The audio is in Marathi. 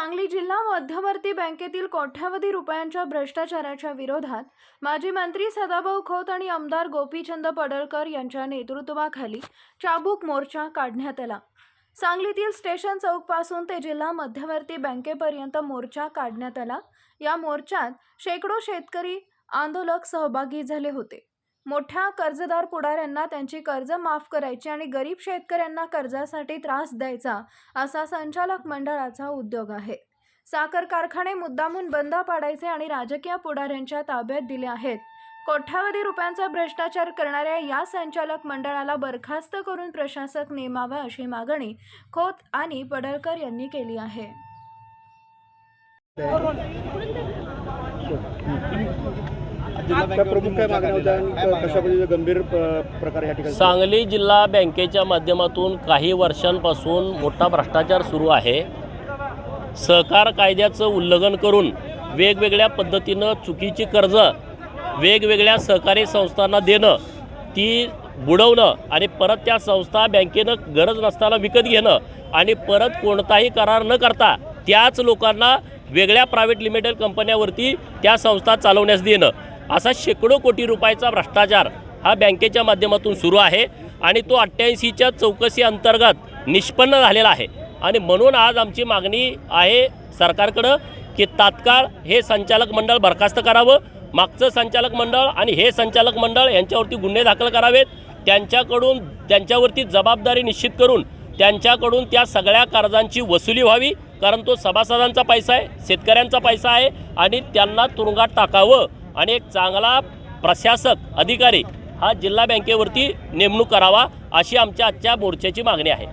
सांगली जिल्हा मध्यवर्ती बँकेतील कोट्यावधी रुपयांच्या भ्रष्टाचाराच्या विरोधात माजी मंत्री सदाभाऊ खोत आणि आमदार गोपीचंद पडळकर यांच्या नेतृत्वाखाली चाबूक मोर्चा काढण्यात आला. सांगलीतील स्टेशन चौकपासून ते जिल्हा मध्यवर्ती बँकेपर्यंत मोर्चा काढण्यात आला. या मोर्चात शेकडो शेतकरी आंदोलक सहभागी झाले होते. मोठ्या कर्जदार पुढाऱ्यांना त्यांची कर्ज माफ करायची आणि गरीब शेतकऱ्यांना कर्जासाठी त्रास द्यायचा असा संचालक मंडळाचा उद्योग आहे. साखर कारखाने मुद्दामून बंद पाडायचे आणि राजकीय पुढाऱ्यांच्या ताब्यात दिले आहेत. कोट्यावधी रुपयांचा भ्रष्टाचार करणाऱ्या या संचालक मंडळाला बरखास्त करून प्रशासक नेमावा अशी मागणी खोत आणि पडळकर यांनी केली आहे. त्या प्रमुख काय मागण्या होत्या? आणि कशा पद्धतीचे गंभीर प्रकार या ठिकाणी? सांगली जिल्हा बँकेच्या माध्यमातून काही वर्षांपासून मोठा भ्रष्टाचार सुरू आहे. सहकार कायद्याचं उल्लंघन करून वेगवेगळ्या पद्धतीनं चुकीची कर्ज वेगवेगळ्या सहकारी संस्थांना देणं ती बुडवणं आणि परत त्या संस्था बँकेनं गरज नसताना विकत घेणं आणि परत कोणताही करार न करता त्याच लोकांना वेगळ्या प्रायव्हेट लिमिटेड कंपन्यावरती त्या संस्था चालवण्यास देणं. असा शेकडो कोटी रुपयाचा भ्रष्टाचार हा बँकेच्या माध्यमातून सुरू आहे आणि तो अठ्ठ्याऐंशीच्या चौकशी अंतर्गत निष्पन्न झालेला आहे. आणि म्हणून आज आमची मागणी आहे सरकारकडं की तात्काळ हे संचालक मंडळ बरखास्त करावं मागचं संचालक मंडळ आणि हे संचालक मंडळ यांच्यावरती गुन्हे दाखल करावेत त्यांच्याकडून त्यांच्यावरती जबाबदारी निश्चित करून त्यांच्याकडून त्या सगळ्या कर्जांची वसुली व्हावी कारण तो सभासदांचा पैसा आहे शेतकऱ्यांचा पैसा आहे आणि त्यांना तुरुंगात टाकावं. आणि एक चांगला प्रशासक अधिकारी हा जिल्हा बँकेवरती नेमणूक करावा अशी आमच्या आजच्या मोर्चाची मागणी आहे.